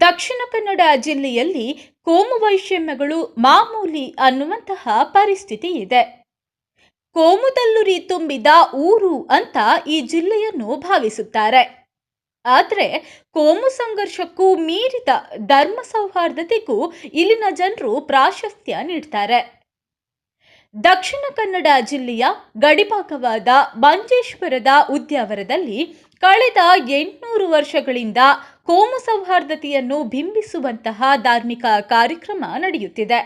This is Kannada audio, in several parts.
ದಕ್ಷಿಣ ಕನ್ನಡ ಜಿಲ್ಲೆಯಲ್ಲಿ ಕೋಮು ವೈಷಮ್ಯಗಳು ಮಾಮೂಲಿ ಅನ್ನುವಂತಹ ಪರಿಸ್ಥಿತಿ ಇದೆ. ಕೋಮುದಲ್ಲುರಿ ತುಂಬಿದ ಊರು ಅಂತ ಈ ಜಿಲ್ಲೆಯನ್ನು ಭಾವಿಸುತ್ತಾರೆ. ಆದರೆ ಕೋಮು ಸಂಘರ್ಷಕ್ಕೂ ಮೀರಿದ ಧರ್ಮ ಸೌಹಾರ್ದತೆಗೂ ಇಲ್ಲಿನ ಜನರು ಪ್ರಾಶಸ್ತ್ಯ ನೀಡ್ತಾರೆ. ದಕ್ಷಿಣ ಕನ್ನಡ ಜಿಲ್ಲೆಯ ಗಡಿಭಾಗವಾದ ಮಂಜೇಶ್ವರದ ಉದ್ಯಾವರದಲ್ಲಿ ಕಳೆದ ಎಂಟುನೂರು ವರ್ಷಗಳಿಂದ ಕೋಮು ಸೌಹಾರ್ದತೆಯನ್ನು ಬಿಂಬಿಸುವಂತಹ ಧಾರ್ಮಿಕ ಕಾರ್ಯಕ್ರಮ ನಡೆಯುತ್ತಿದೆ.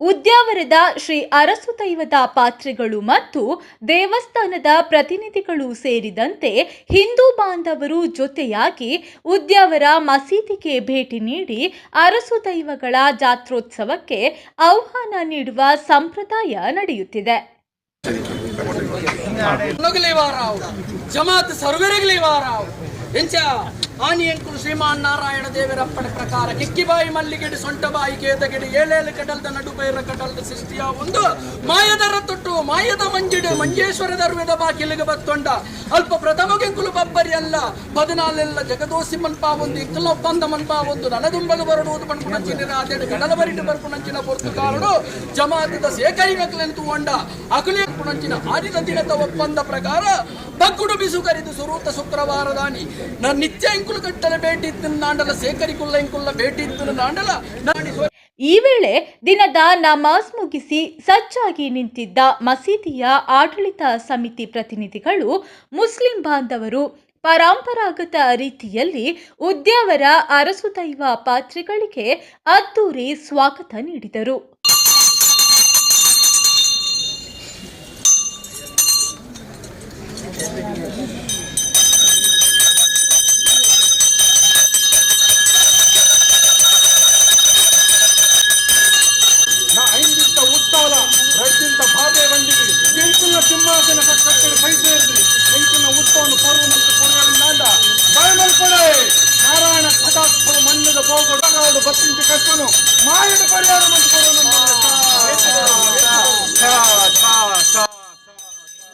ಉದ್ಯಾವರದ ಶ್ರೀ ಅರಸು ದೈವದ ಪಾತ್ರೆಗಳು ಮತ್ತು ದೇವಸ್ಥಾನದ ಪ್ರತಿನಿಧಿಗಳು ಸೇರಿದಂತೆ ಹಿಂದೂ ಬಾಂಧವರು ಜೊತೆಯಾಗಿ ಉದ್ಯಾವರ ಮಸೀದಿಗೆ ಭೇಟಿ ನೀಡಿ ಅರಸು ದೈವಗಳ ಜಾತ್ರೋತ್ಸವಕ್ಕೆ ಆಹ್ವಾನ ನೀಡುವ ಸಂಪ್ರದಾಯ ನಡೆಯುತ್ತಿದೆ. ಆನಿಯಂಕುರು ಶ್ರೀಮಾನ್ನಾರಾಯಣ ದೇವರಪ್ಪನ ಪ್ರಕಾರ ಕಿಕ್ಕಿಬಾಯಿ ಮಲ್ಲಿಗೆಡಿ ಸೊಂಟಬಾಯಿ ಕೇದಗೆಡಿ, ಏಳೇಳು ಕಡಲ್ದ ನಡುಬೈರ ಕಡಲ್ದ ಸೃಷ್ಟಿಯ ಒಂದು ಮಾಯದರ ತೊಟ್ಟು ಮಾಯದ ಮಂಜಿಡು, ಮಂಜೇಶ್ವರ ಧರ್ಮದ ಬಾಕಿಲಿಗೆ ಬತ್ತೊಂಡ. ಅಲ್ಪ ಪ್ರಥಮಗೆಂಕುಲು ಬಬ್ಬರಿ ಅಲ್ಲ. ಬದನಾಲೆಲ್ಲ ಜಗದೋಸಿ ಮನ್ಪಾ ಒಂದು ಇಕ್ಕಲ ಒಪ್ಪಂದ ಮನ್ಪಾ ಒಂದು ನನದುಂಬಗ ಬರಡುವುದು ಪಣ್ಪುಣಂಚಿನ ಆದೇಡು ಕಡಲ ಬರಿಟು ಬರ್ಪುಣಂಚಿನ ಪೊರ್ತು ಕಾರಣ ಜಮಾತದ ಸೇಕೈ ನಕಲೆಂತು ಹೊಂಡ ಅಕಲಿ ಪುಣಂಚಿನ ಆದಿನ ದಿನದ ಒಪ್ಪಂದ ಪ್ರಕಾರ ಬಕ್ಕುಡು ಬಿಸು ಕರಿದು ಸುರೂತ ಶುಕ್ರವಾರದಾನಿ ನಾನು ನಿತ್ಯ ಇಂಕುಲು ಕಟ್ಟಲೆ ಭೇಟಿ ಇತ್ತು ನಾಂಡಲ ಸೇಕರಿಕುಲ್ಲ ಇಂಕುಲ್ಲ ಭೇಟಿ ಇತ್ತು ನಾಂಡಲ, ನಾಡಿ ಈ ವೇಳೆ ದಿನದ ನಮಾಜ್ ಮುಗಿಸಿ ಸಜ್ಜಾಗಿ ನಿಂತಿದ್ದ ಮಸೀದಿಯ ಆಡಳಿತ ಸಮಿತಿ ಪ್ರತಿನಿಧಿಗಳು ಮುಸ್ಲಿಂ ಬಾಂಧವರು ಪರಂಪರಾಗತ ರೀತಿಯಲ್ಲಿ ಉದ್ಯಾವರ ಅರಸು ದೈವ ಪಾತ್ರೆಗಳಿಗೆ ಅದ್ದೂರಿ ಸ್ವಾಗತ ನೀಡಿದರು.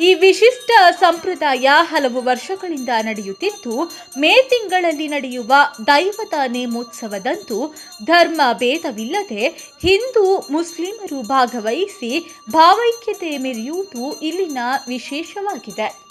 ಈ ವಿಶಿಷ್ಟ ಸಂಪ್ರದಾಯ ಹಲವು ವರ್ಷಗಳಿಂದ ನಡೆಯುತ್ತಿದ್ದು, ಮೇ ತಿಂಗಳಲ್ಲಿ ನಡೆಯುವ ದೈವದ ನೇಮೋತ್ಸವದಂತೂ ಧರ್ಮ ಭೇದವಿಲ್ಲದೆ ಹಿಂದೂ ಮುಸ್ಲಿಮರು ಭಾಗವಹಿಸಿ ಭಾವೈಕ್ಯತೆ ಮೆರೆಯುವುದು ಇಲ್ಲಿನ ವಿಶೇಷವಾಗಿದೆ.